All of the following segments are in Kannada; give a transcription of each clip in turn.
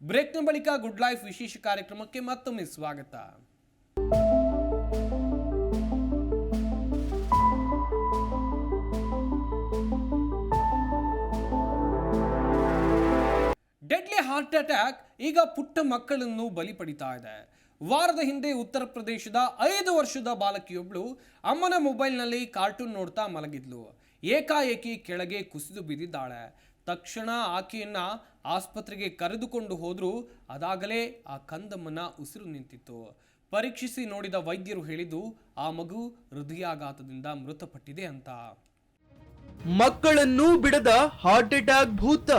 ಬ್ರೇಕ್ನ ಬಳಿಕ ಗುಡ್ ಲೈಫ್ ವಿಶೇಷ ಕಾರ್ಯಕ್ರಮಕ್ಕೆ ಮತ್ತೊಮ್ಮೆ ಸ್ವಾಗತ. ಡೆಡ್ಲಿ ಹಾರ್ಟ್ ಅಟ್ಯಾಕ್ ಈಗ ಪುಟ್ಟ ಮಕ್ಕಳನ್ನು ಬಲಿ ಪಡಿತಾ ಇದೆ. ವಾರದ ಹಿಂದೆ ಉತ್ತರ ಪ್ರದೇಶದ ಐದು ವರ್ಷದ ಬಾಲಕಿಯೊಬ್ಳು ಅಮ್ಮನ ಮೊಬೈಲ್ನಲ್ಲಿ ಕಾರ್ಟೂನ್ ನೋಡ್ತಾ ಮಲಗಿದ್ಲು. ಏಕಾಏಕಿ ಕೆಳಗೆ ಕುಸಿದು ಬಿದ್ದಿದ್ದಾಳೆ ತಕ್ಷಣ ಆಕೆಯನ್ನು ಆಸ್ಪತ್ರೆಗೆ ಕರೆದುಕೊಂಡು ಹೋದರೂ. ಅದಾಗಲೇ ಆ ಕಂದಮ್ಮನ ಉಸಿರು ನಿಂತಿತ್ತು. ಪರೀಕ್ಷಿಸಿ ನೋಡಿದ ವೈದ್ಯರು ಹೇಳಿದ್ದು, ಆ ಮಗು ಹೃದಯಾಘಾತದಿಂದ ಮೃತಪಟ್ಟಿದೆ ಅಂತ. ಮಕ್ಕಳನ್ನು ಬಿಡದ ಹಾರ್ಟ್ ಅಟ್ಯಾಕ್ ಭೂತ.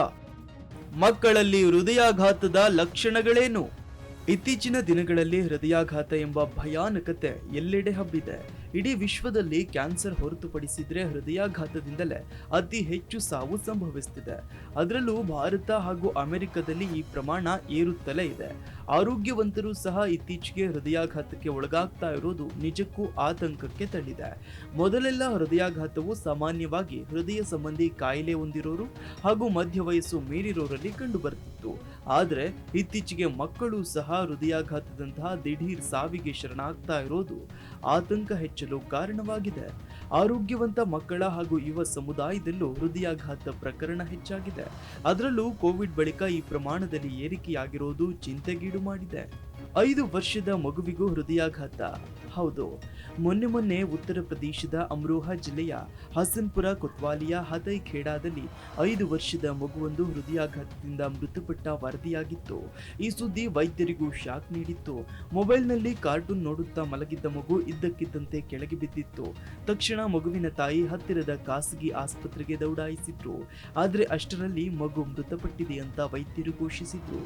ಮಕ್ಕಳಲ್ಲಿ ಹೃದಯಾಘಾತದ ಲಕ್ಷಣಗಳೇನು? ಇತ್ತೀಚಿನ ದಿನಗಳಲ್ಲಿ ಹೃದಯಾಘಾತ ಎಂಬ ಭಯಾನಕತೆ ಎಲ್ಲೆಡೆ ಹಬ್ಬಿದೆ. ಇಡೀ ವಿಶ್ವದಲ್ಲಿ ಕ್ಯಾನ್ಸರ್ ಹೊರತುಪಡಿಸಿದ್ರೆ ಹೃದಯಾಘಾತದಿಂದಲೇ ಅತಿ ಹೆಚ್ಚು ಸಾವು ಸಂಭವಿಸುತ್ತಿದೆ ಅದರಲ್ಲೂ ಭಾರತ ಹಾಗೂ ಅಮೆರಿಕದಲ್ಲಿ ಈ ಪ್ರಮಾಣ ಏರುತ್ತಲೇ ಇದೆ. ಆರೋಗ್ಯವಂತರು ಸಹ ಇತ್ತೀಚೆಗೆ ಹೃದಯಾಘಾತಕ್ಕೆ ಒಳಗಾಗ್ತಾ ಇರೋದು ನಿಜಕ್ಕೂ ಆತಂಕಕ್ಕೆ ತಳ್ಳಿದೆ. ಮೊದಲೆಲ್ಲ ಹೃದಯಾಘಾತವು ಸಾಮಾನ್ಯವಾಗಿ ಹೃದಯ ಸಂಬಂಧಿ ಕಾಯಿಲೆ ಹೊಂದಿರೋರು ಹಾಗೂ ಮಧ್ಯ ವಯಸ್ಸು ಮೀರಿರೋರಲ್ಲಿ ಕಂಡುಬರ್ತಿತ್ತು. ಆದರೆ ಇತ್ತೀಚೆಗೆ ಮಕ್ಕಳು ಸಹ ಹೃದಯಾಘಾತದಂತಹ ದಿಢೀರ್ ಸಾವಿಗೆ ಶರಣಾಗ್ತಾ ಇರೋದು ಆತಂಕ ಹೆಚ್ಚಲು ಕಾರಣವಾಗಿದೆ. ಆರೋಗ್ಯವಂತ ಮಕ್ಕಳ ಹಾಗೂ ಯುವ ಸಮುದಾಯದಲ್ಲೂ ಹೃದಯಾಘಾತ ಪ್ರಕರಣ ಹೆಚ್ಚಾಗಿದೆ. ಅದರಲ್ಲೂ ಕೋವಿಡ್ ಬಳಿಕ ಈ ಪ್ರಮಾಣದಲ್ಲಿ ಏರಿಕೆಯಾಗಿರೋದು ಚಿಂತೆಗೀಡು ಮಾಡಿದೆ. ಐದು ವರ್ಷದ ಮಗುವಿಗೂ ಹೃದಯಾಘಾತ. ಹೌದು, ಮೊನ್ನೆ ಮೊನ್ನೆ ಉತ್ತರ ಪ್ರದೇಶದ ಅಮ್ರೋಹಾ ಜಿಲ್ಲೆಯ ಹಸನ್ಪುರ ಕೊತ್ವಾಲಿಯ ಹದೈ ಖೇಡಾದಲ್ಲಿ ಐದು ವರ್ಷದ ಮಗುವೊಂದು ಹೃದಯಾಘಾತದಿಂದ ಮೃತಪಟ್ಟ ವರದಿಯಾಗಿತ್ತು. ಈ ಸುದ್ದಿ ವೈದ್ಯರಿಗೂ ಶಾಕ್ ನೀಡಿತ್ತು. ಮೊಬೈಲ್ನಲ್ಲಿ ಕಾರ್ಟೂನ್ ನೋಡುತ್ತಾ ಮಲಗಿದ್ದ ಮಗು ಇದ್ದಕ್ಕಿದ್ದಂತೆ ಕೆಳಗೆ ಬಿದ್ದಿತ್ತು. ತಕ್ಷಣ ಮಗುವಿನ ತಾಯಿ ಹತ್ತಿರದ ಖಾಸಗಿ ಆಸ್ಪತ್ರೆಗೆ ದೌಡಾಯಿಸಿದ್ರು. ಆದರೆ ಅಷ್ಟರಲ್ಲಿ ಮಗು ಮೃತಪಟ್ಟಿದೆ ಅಂತ ವೈದ್ಯರು ಘೋಷಿಸಿದ್ರು.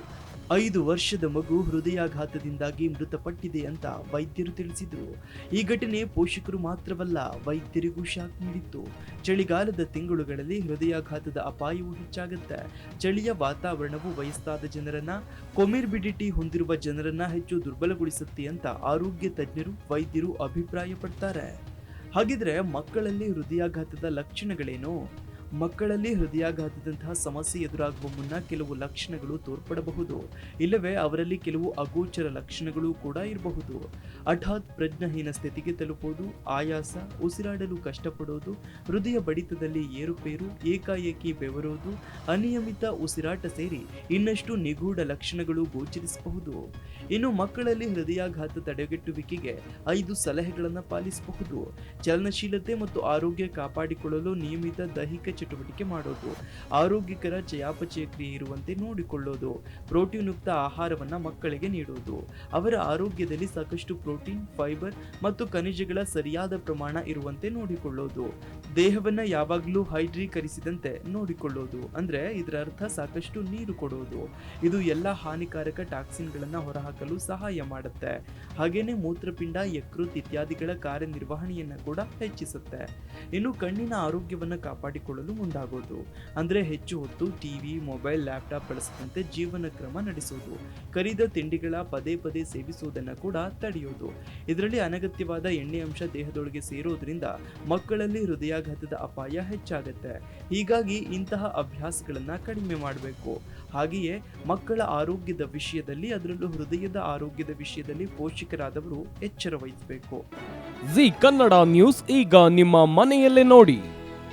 ಐದು ವರ್ಷದ ಮಗು ಹೃದಯಾಘಾತದಿಂದಾಗಿ ಮೃತಪಟ್ಟಿದೆ ಅಂತ ವೈದ್ಯರು ತಿಳಿಸಿದರು. ಈ ಘಟನೆ ಪೋಷಕರು ಮಾತ್ರವಲ್ಲ, ವೈದ್ಯರಿಗೂ ಶಾಕ್ ನೀಡಿತ್ತು. ಚಳಿಗಾಲದ ತಿಂಗಳುಗಳಲ್ಲಿ ಹೃದಯಾಘಾತದ ಅಪಾಯವು ಹೆಚ್ಚಾಗುತ್ತೆ. ಚಳಿಯ ವಾತಾವರಣವು ವಯಸ್ಸಾದ ಜನರನ್ನ, ಕೊಮಿರ್ಬಿಡಿಟಿ ಹೊಂದಿರುವ ಜನರನ್ನ ಹೆಚ್ಚು ದುರ್ಬಲಗೊಳಿಸುತ್ತೆ ಅಂತ ಆರೋಗ್ಯ ತಜ್ಞರು, ವೈದ್ಯರು ಅಭಿಪ್ರಾಯಪಡ್ತಾರೆ. ಹಾಗಿದ್ರೆ ಮಕ್ಕಳಲ್ಲಿ ಹೃದಯಾಘಾತದ ಲಕ್ಷಣಗಳೇನು? ಮಕ್ಕಳಲ್ಲಿ ಹೃದಯಾಘಾತದಂತಹ ಸಮಸ್ಯೆ ಎದುರಾಗುವ ಮುನ್ನ ಕೆಲವು ಲಕ್ಷಣಗಳು ತೋರ್ಪಡಬಹುದು. ಇಲ್ಲವೇ ಅವರಲ್ಲಿ ಕೆಲವು ಅಗೋಚರ ಲಕ್ಷಣಗಳು ಕೂಡ ಇರಬಹುದು. ಹಠಾತ್ ಪ್ರಜ್ಞಾಹೀನ ಸ್ಥಿತಿಗೆ ತಲುಪೋದು, ಆಯಾಸ, ಉಸಿರಾಡಲು ಕಷ್ಟಪಡೋದು, ಹೃದಯ ಬಡಿತದಲ್ಲಿ ಏರುಪೇರು, ಏಕಾಏಕಿ ಬೆವರೋದು, ಅನಿಯಮಿತ ಉಸಿರಾಟ ಸೇರಿ ಇನ್ನಷ್ಟು ನಿಗೂಢ ಲಕ್ಷಣಗಳು ಗೋಚರಿಸಬಹುದು. ಇನ್ನು ಮಕ್ಕಳಲ್ಲಿ ಹೃದಯಾಘಾತ ತಡೆಗಟ್ಟುವಿಕೆಗೆ ಐದು ಸಲಹೆಗಳನ್ನು ಪಾಲಿಸಬಹುದು. ಚಲನಶೀಲತೆ ಮತ್ತು ಆರೋಗ್ಯ ಕಾಪಾಡಿಕೊಳ್ಳಲು ನಿಯಮಿತ ದೈಹಿಕ ಚಟುವಟಿಕೆ ಮಾಡೋದು, ಆರೋಗ್ಯಕರ ಚಯಾಪಚಯ ಕ್ರಿಯೆ ಇರುವಂತೆ ನೋಡಿಕೊಳ್ಳೋದು ಪ್ರೋಟೀನ್ ಯುಕ್ತ ಆಹಾರವನ್ನ ಮಕ್ಕಳಿಗೆ ನೀಡುವುದು ಅವರ ಆರೋಗ್ಯದಲ್ಲಿ ಸಾಕಷ್ಟು ಪ್ರೋಟೀನ್, ಫೈಬರ್ ಮತ್ತು ಖನಿಜಗಳ ಸರಿಯಾದ ಪ್ರಮಾಣ ಇರುವಂತೆ ನೋಡಿಕೊಳ್ಳೋದು. ದೇಹವನ್ನ ಯಾವಾಗಲೂ ಹೈಡ್ರೀಕರಿಸಿದಂತೆ ನೋಡಿಕೊಳ್ಳೋದು. ಅಂದ್ರೆ ಇದರ ಅರ್ಥ ಸಾಕಷ್ಟು ನೀರು ಕೊಡೋದು. ಇದು ಎಲ್ಲ ಹಾನಿಕಾರಕ ಟಾಕ್ಸಿನ್ಗಳನ್ನು ಹೊರಹಾಕಲು ಸಹಾಯ ಮಾಡುತ್ತೆ. ಹಾಗೇನೆ ಮೂತ್ರಪಿಂಡ, ಯಕೃತ್ ಇತ್ಯಾದಿಗಳ ಕಾರ್ಯನಿರ್ವಹಣೆಯನ್ನು ಕೂಡ ಹೆಚ್ಚಿಸುತ್ತೆ. ಇನ್ನು ಕಣ್ಣಿನ ಆರೋಗ್ಯವನ್ನ ಕಾಪಾಡಿಕೊಳ್ಳಲು ಮುಂದಾಗೋದು ಅಂದರೆ ಹೆಚ್ಚು ಹೊತ್ತು ಟಿವಿ, ಮೊಬೈಲ್, ಲ್ಯಾಪ್ಟಾಪ್ ಬಳಸದಂತೆ ಜೀವನ ಕ್ರಮ ನಡೆಸೋದು. ಕರಿದ ತಿಂಡಿಗಳ ಪದೇ ಪದೇ ಸೇವಿಸುವುದನ್ನು ಕೂಡ ತಡೆಯೋದು. ಇದರಲ್ಲಿ ಅನಗತ್ಯವಾದ ಎಣ್ಣೆ ಅಂಶ ದೇಹದೊಳಗೆ ಸೇರೋದ್ರಿಂದ ಮಕ್ಕಳಲ್ಲಿ ಹೃದಯಾಘಾತದ ಅಪಾಯ ಹೆಚ್ಚಾಗುತ್ತೆ. ಹೀಗಾಗಿ ಇಂತಹ ಅಭ್ಯಾಸಗಳನ್ನು ಕಡಿಮೆ ಮಾಡಬೇಕು. ಹಾಗೆಯೇ ಮಕ್ಕಳ ಆರೋಗ್ಯದ ವಿಷಯದಲ್ಲಿ ಅದರಲ್ಲೂ ಹೃದಯದ ಆರೋಗ್ಯದ ವಿಷಯದಲ್ಲಿ ಪೋಷಕರಾದವರು ಎಚ್ಚರ ವಹಿಸಬೇಕು. ಜಿ ಕನ್ನಡ ನ್ಯೂಸ್ ಈಗ ನಿಮ್ಮ ಮನೆಯಲ್ಲೇ ನೋಡಿ.